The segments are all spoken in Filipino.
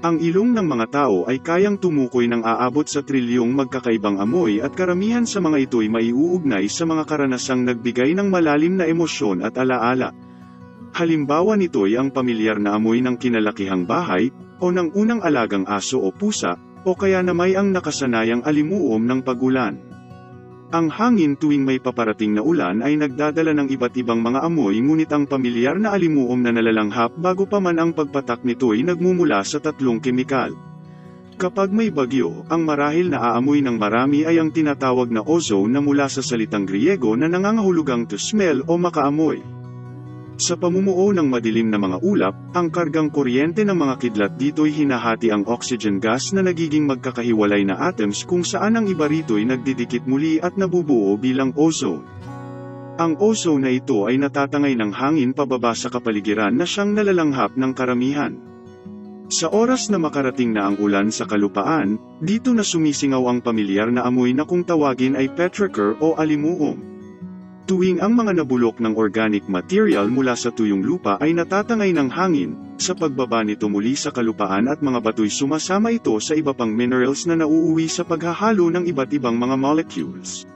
Ang ilong ng mga tao ay kayang tumukoy ng aabot sa trilyong magkakaibang amoy at karamihan sa mga ito'y maiuugnay sa mga karanasang nagbigay ng malalim na emosyon at alaala. Halimbawa nito'y ang pamilyar na amoy ng kinalakihang bahay, o ng unang alagang aso o pusa, o kaya na may ang nakasanayang alimuom ng pagulan. Ang hangin tuwing may paparating na ulan ay nagdadala ng iba't ibang mga amoy ngunit ang pamilyar na alimuom na nalalanghap bago pa man ang pagpatak nito'y nagmumula sa tatlong kemikal. Kapag may bagyo, ang marahil na aamoy ng marami ay ang tinatawag na ozone na mula sa salitang Griego na nangangahulugang to smell o makaamoy. Sa pamumuo ng madilim na mga ulap, ang kargang kuryente ng mga kidlat dito'y hinahati ang oxygen gas na nagiging magkakahiwalay na atoms kung saan ang iba rito'y nagdidikit muli at nabubuo bilang ozone. Ang ozone na ito ay natatangay ng hangin pababa sa kapaligiran na siyang nalalanghap ng karamihan. Sa oras na makarating na ang ulan sa kalupaan, dito na sumisingaw ang pamilyar na amoy na kung tawagin ay petrichor o alimuom. Tuwing ang mga nabulok ng organic material mula sa tuyong lupa ay natatangay ng hangin, sa pagbaba nito muli sa kalupaan at mga batoy sumasama ito sa iba pang minerals na nauuwi sa paghahalo ng iba't ibang mga molecules.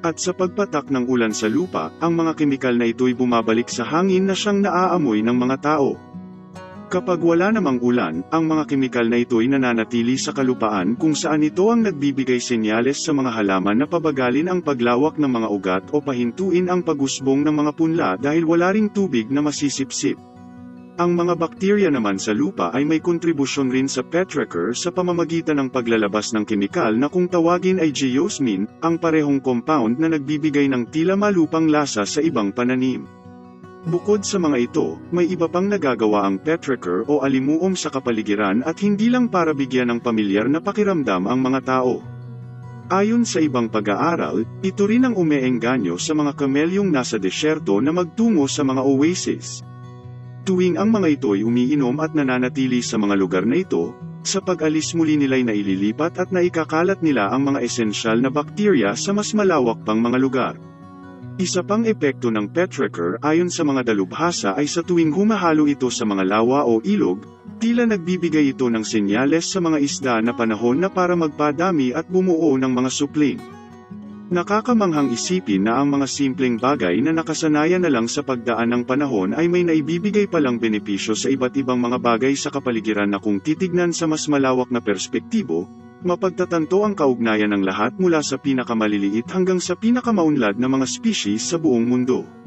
At sa pagpatak ng ulan sa lupa, ang mga kemikal na ito'y bumabalik sa hangin na siyang naaamoy ng mga tao. Kapag wala namang ulan, ang mga kemikal na ito'y nananatili sa kalupaan kung saan ito ang nagbibigay senyales sa mga halaman na pabagalin ang paglawak ng mga ugat o pahintuin ang pagusbong ng mga punla dahil wala ring tubig na masisipsip. Ang mga bakterya naman sa lupa ay may kontribusyon rin sa petrichor sa pamamagitan ng paglalabas ng kemikal na kung tawagin ay geosmin, ang parehong compound na nagbibigay ng tila malupang lasa sa ibang pananim. Bukod sa mga ito, may iba pang nagagawa ang petrichor o alimuom sa kapaligiran at hindi lang para bigyan ng pamilyar na pakiramdam ang mga tao. Ayon sa ibang pag-aaral, ito rin ang umeengganyo sa mga kamelyong nasa desyerto na magtungo sa mga oasis. Tuwing ang mga ito'y umiinom at nananatili sa mga lugar na ito, sa pag-alis muli nila'y naililipat at naikakalat nila ang mga esensyal na bakterya sa mas malawak pang mga lugar. Isa pang epekto ng petrichor ayon sa mga dalubhasa ay sa tuwing humahalo ito sa mga lawa o ilog, tila nagbibigay ito ng senyales sa mga isda na panahon na para magpadami at bumuo ng mga supling. Nakakamanghang isipin na ang mga simpleng bagay na nakasanayan na lang sa pagdaan ng panahon ay may naibibigay palang benepisyo sa iba't ibang mga bagay sa kapaligiran na kung titignan sa mas malawak na perspektibo, Mapagtatanto ang kaugnayan ng lahat mula sa pinakamaliliit hanggang sa pinakamaunlad na mga species sa buong mundo.